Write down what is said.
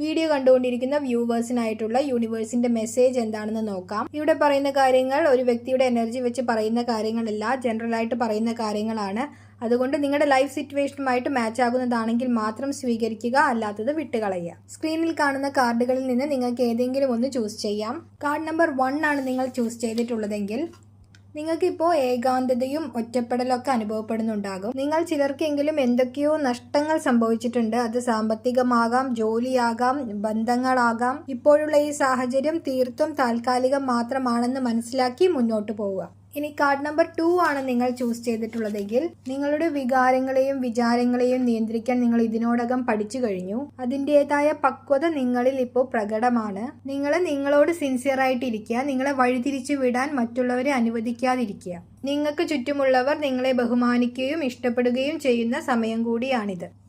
Video കണ്ടുകൊണ്ടിരിക്കുന്ന വ്യൂവേഴ്സിനായിട്ടുള്ള യൂണിവേഴ്സിന്റെ message എന്താണെന്ന് നോക്കാം. ഇവിടെ പറയുന്ന കാര്യങ്ങൾ ഒരു വ്യക്തിയുടെ എനർജി വെച്ച് പറയുന്ന കാര്യങ്ങളല്ല ജനറൽ ആയിട്ട് പറയുന്ന കാര്യങ്ങളാണ്. അതുകൊണ്ട് നിങ്ങളുടെ ലൈഫ് സിറ്റുവേഷനുമായിട്ട് മാച്ച് ആകുന്നതാണെങ്കിൽ മാത്രം സ്വീകരിക്കുക അല്ലാത്തത് വിട്ടുകളയുക. സ്ക്രീനിൽ കാണുന്ന കാർഡുകളിൽ നിന്ന് നിങ്ങൾക്ക് ഏതെങ്കിലും ഒന്ന് ചൂസ് ചെയ്യാം. കാർഡ് നമ്പർ വൺ ആണ് നിങ്ങൾ ചൂസ് ചെയ്തിട്ടുള്ളതെങ്കിൽ നിങ്ങൾക്കിപ്പോൾ ഏകാന്തതയും ഒറ്റപ്പെടലൊക്കെ അനുഭവപ്പെടുന്നുണ്ടാകും. നിങ്ങൾ ചിലർക്കെങ്കിലും എന്തൊക്കെയോ നഷ്ടങ്ങൾ സംഭവിച്ചിട്ടുണ്ട്. അത് സാമ്പത്തികമാകാം ജോലിയാകാം ബന്ധങ്ങളാകാം. ഇപ്പോഴുള്ള ഈ സാഹചര്യം തീർത്തും താൽക്കാലികം മാത്രമാണെന്ന് മനസ്സിലാക്കി മുന്നോട്ട് പോവുക. ഇനി കാർഡ് നമ്പർ ടു ആണ് നിങ്ങൾ ചൂസ് ചെയ്തിട്ടുള്ളതെങ്കിൽ നിങ്ങളുടെ വികാരങ്ങളെയും വിചാരങ്ങളെയും നിയന്ത്രിക്കാൻ നിങ്ങൾ ഇതിനോടകം പഠിച്ചു കഴിഞ്ഞു. അതിന്റെതായ പക്വത നിങ്ങളിൽ ഇപ്പോൾ പ്രകടമാണ്. നിങ്ങൾ നിങ്ങളോട് സിൻസിയർ ആയിട്ടിരിക്കുക നിങ്ങളെ വഴിതിരിച്ചു വിടാൻ മറ്റുള്ളവരെ അനുവദിക്കാതിരിക്കുക. നിങ്ങൾക്ക് ചുറ്റുമുള്ളവർ നിങ്ങളെ ബഹുമാനിക്കുകയും ഇഷ്ടപ്പെടുകയും ചെയ്യുന്ന സമയം കൂടിയാണിത്.